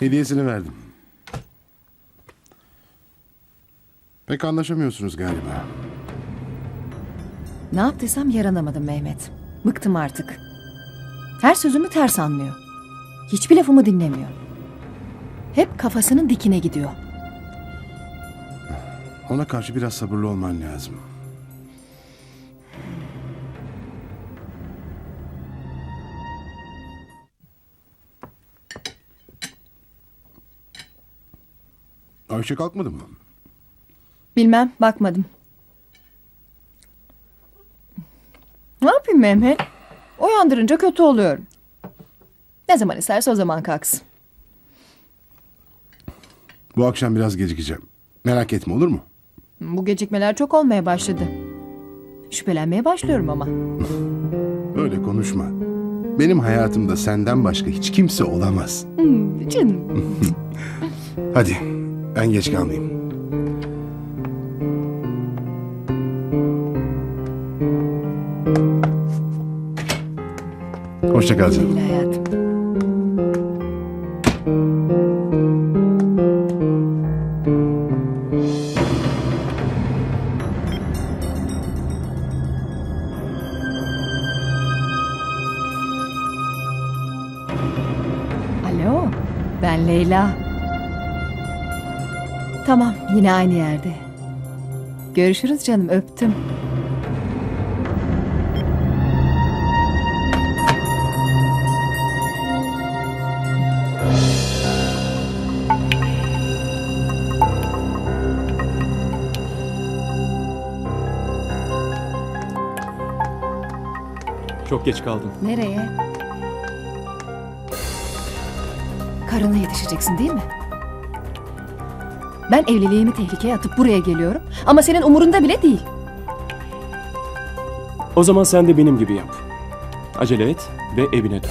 Hediyesini verdim. Pek anlaşamıyorsunuz galiba. Ne yaptıysam yaranamadım Mehmet. Bıktım artık. Her sözümü ters anlıyor. Hiçbir lafımı dinlemiyor. Hep kafasının dikine gidiyor. Ona karşı biraz sabırlı olman lazım. Ayşe kalkmadı mı? Bilmem, bakmadım. Ne yapayım Mehmet? Uyandırınca kötü oluyorum. Ne zaman isterse o zaman kalksın. Bu akşam biraz gecikeceğim. Merak etme olur mu? Bu gecikmeler çok olmaya başladı. Şüphelenmeye başlıyorum ama. Öyle konuşma. Benim hayatımda senden başka hiç kimse olamaz. Hmm, canım. Hadi ben geç kalmayayım. Hoşça kal canım. Alo, ben Leyla. Tamam, yine aynı yerde. Görüşürüz canım, öptüm. Çok geç kaldım. Nereye? Karına yetişeceksin değil mi? Ben evliliğimi tehlikeye atıp buraya geliyorum ama senin umurunda bile değil. O zaman sen de benim gibi yap. Acele et ve evine dön.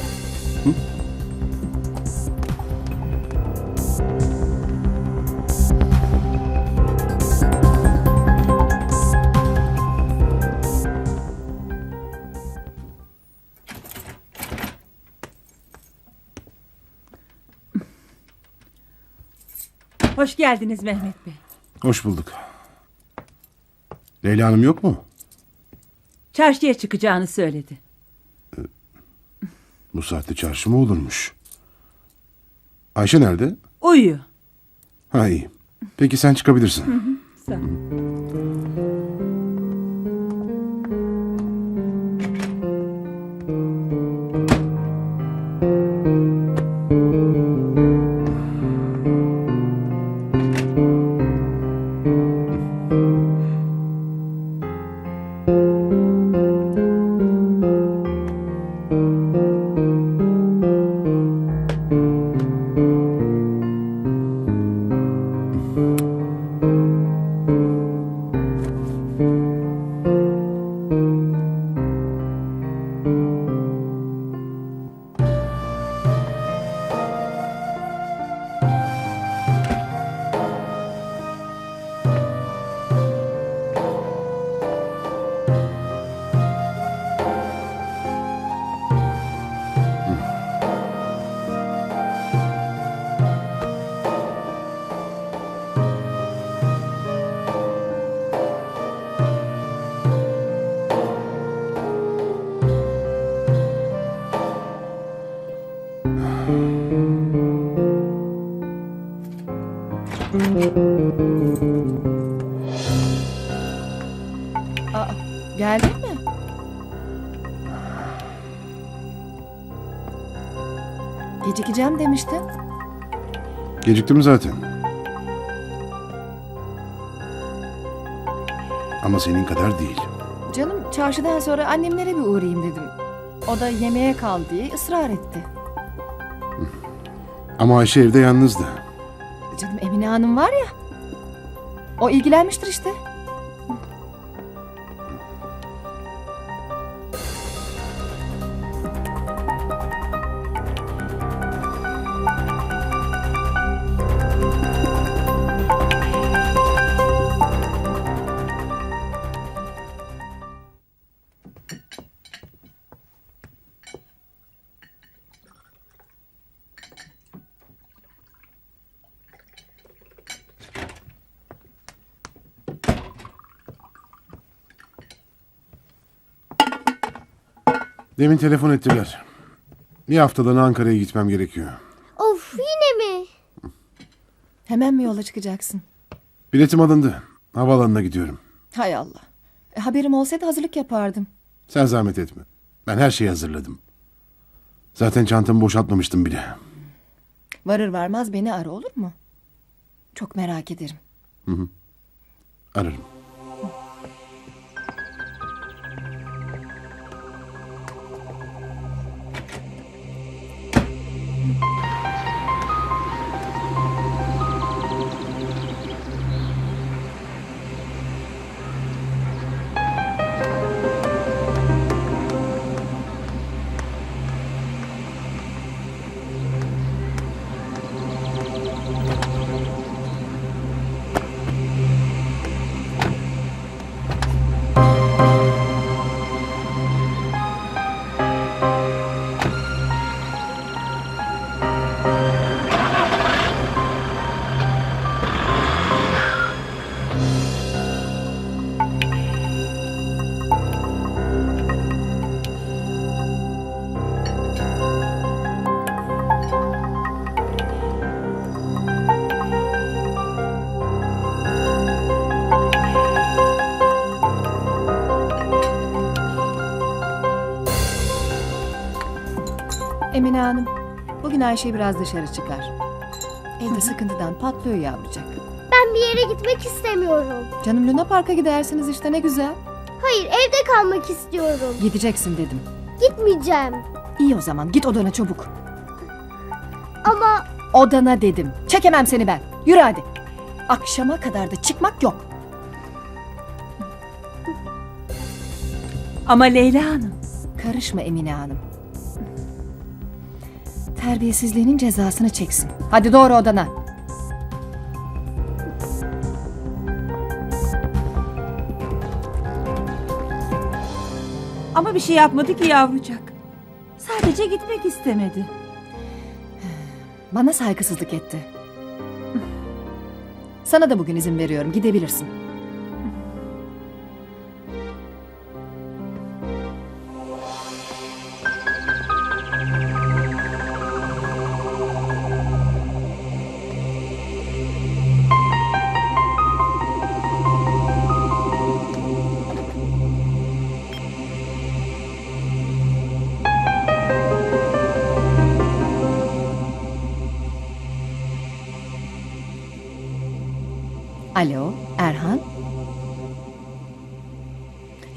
Hoş geldiniz Mehmet Bey. Hoş bulduk. Leyla Hanım yok mu? Çarşıya çıkacağını söyledi. Bu saatte çarşı mı olurmuş? Ayşe nerede? Uyuyor. Ha iyi. Peki sen çıkabilirsin. Sağ ol. Geciktim zaten. Ama senin kadar değil. Canım çarşıdan sonra annemlere bir uğrayayım dedim. O da yemeğe kal diye ısrar etti. Ama Ayşe evde yalnızdı. Canım Emine Hanım var ya. O ilgilenmiştir işte. Demin telefon ettiler. Bir haftalığına Ankara'ya gitmem gerekiyor. Of yine mi? Hemen mi yola çıkacaksın? Biletim alındı. Havaalanına gidiyorum. Hay Allah. E, haberim olsaydı hazırlık yapardım. Sen zahmet etme. Ben her şeyi hazırladım. Zaten çantamı boşaltmamıştım bile. Varır varmaz beni ara olur mu? Çok merak ederim. Ararım. Emine Hanım, bugün Ayşe biraz dışarı çıkar. Evde sıkıntıdan patlıyor yavrucak. Ben bir yere gitmek istemiyorum. Canım Luna Park'a gidersiniz işte ne güzel. Hayır evde kalmak istiyorum. Gideceksin dedim. Gitmeyeceğim. İyi o zaman git odana çabuk. Ama Odana dedim. Çekemem seni ben. Yürü hadi. Akşama kadar da çıkmak yok. Ama Leyla Hanım. Karışma Emine Hanım. Terbiyesizliğinin cezasını çeksin. Hadi doğru odana. Ama bir şey yapmadı ki yavrucak. Sadece gitmek istemedi. Bana saygısızlık etti. Sana da bugün izin veriyorum. Gidebilirsin. Alo, Erhan?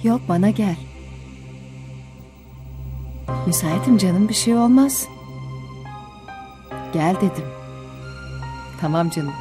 Yok, bana gel. Müsaitim canım, bir şey olmaz. Gel dedim. Tamam canım.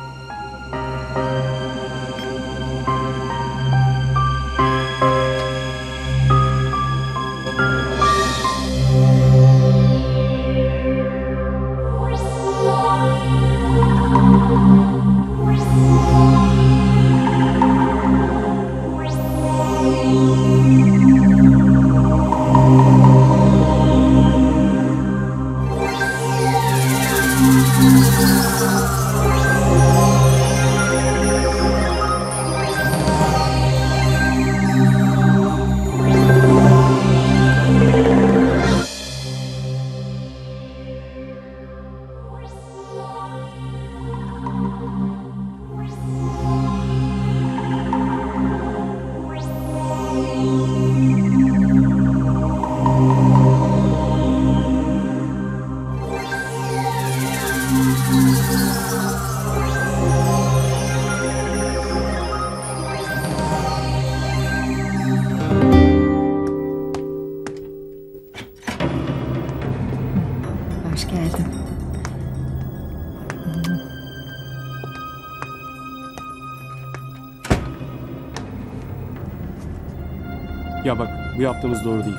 Ya bak bu yaptığımız doğru değil.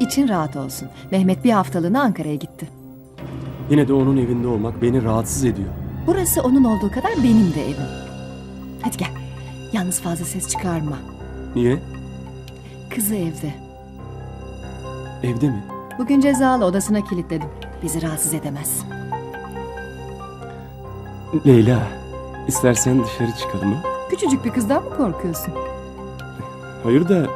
İçin rahat olsun. Mehmet bir haftalığına Ankara'ya gitti. Yine de onun evinde olmak beni rahatsız ediyor. Burası onun olduğu kadar benim de evim. Hadi gel. Yalnız fazla ses çıkarma. Niye? Kızı evde. Evde mi? Bugün cezalı odasına kilitledim. Bizi rahatsız edemez. Leyla, istersen dışarı çıkalım mı? Küçücük bir kızdan mı korkuyorsun? Hayır da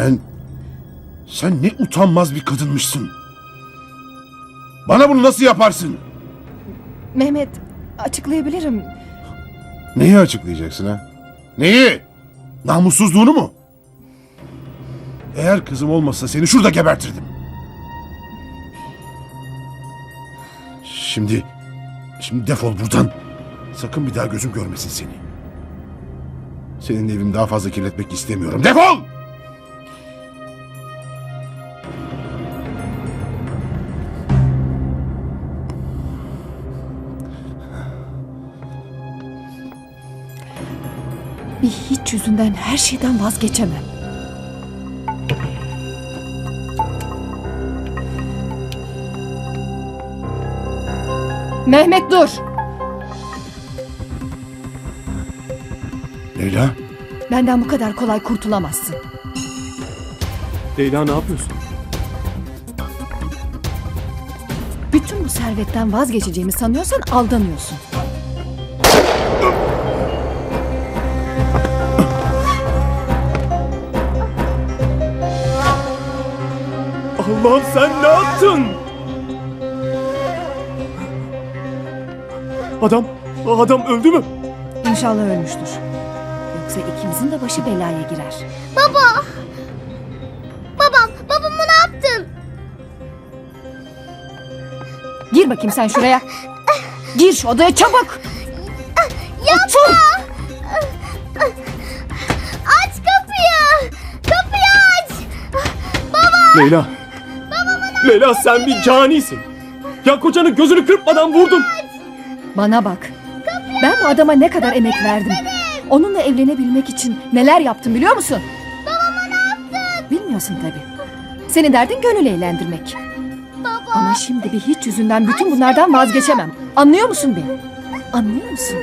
Sen... Sen ne utanmaz bir kadınmışsın. Bana bunu nasıl yaparsın? Mehmet açıklayabilirim. Neyi açıklayacaksın ha? Neyi? Namussuzluğunu mu? Eğer kızım olmasa seni şurada gebertirdim. Şimdi... Şimdi defol buradan. Sakın bir daha gözüm görmesin seni. Senin evini daha fazla kirletmek istemiyorum. Defol! Bir hiç yüzünden her şeyden vazgeçemem. Mehmet dur. Leyla, Benden bu kadar kolay kurtulamazsın. Leyla ne yapıyorsun? Bütün bu servetten vazgeçeceğimi sanıyorsan aldanıyorsun. Allah'ım sen ne yaptın? Adam, adam öldü mü? İnşallah ölmüştür. Yoksa ikimizin de başı belaya girer. Baba! Babam, babamı ne yaptın? Gir bakayım sen şuraya. Gir şu odaya çabuk. Otur. Aç kapıyı! Kapıyı aç! Leyla. Leyla sen bir canisin. Ya kocanın gözünü kırpmadan vurdun. Bana bak. Ben bu adama ne kadar emek verdim. Onunla evlenebilmek için neler yaptım biliyor musun? Babama ne yaptın? Bilmiyorsun tabii. Senin derdin gönül eğlendirmek. Baba! Ama şimdi bir hiç yüzünden bütün bunlardan vazgeçemem. Anlıyor musun beni? Anlıyor musun?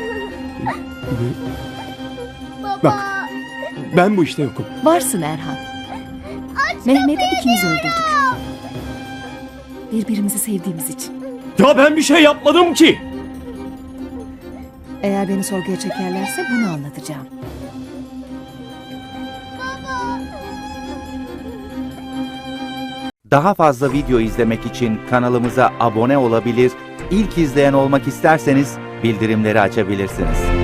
Baba! Bak. Ben bu işte yokum. Varsın Erhan. Mehmet'i ikimiz öldürdük. Birbirimizi sevdiğimiz için. Ya ben bir şey yapmadım ki. Eğer beni sorguya çekerlerse bunu anlatacağım. Daha fazla video izlemek için kanalımıza abone olabilir, ilk izleyen olmak isterseniz bildirimleri açabilirsiniz.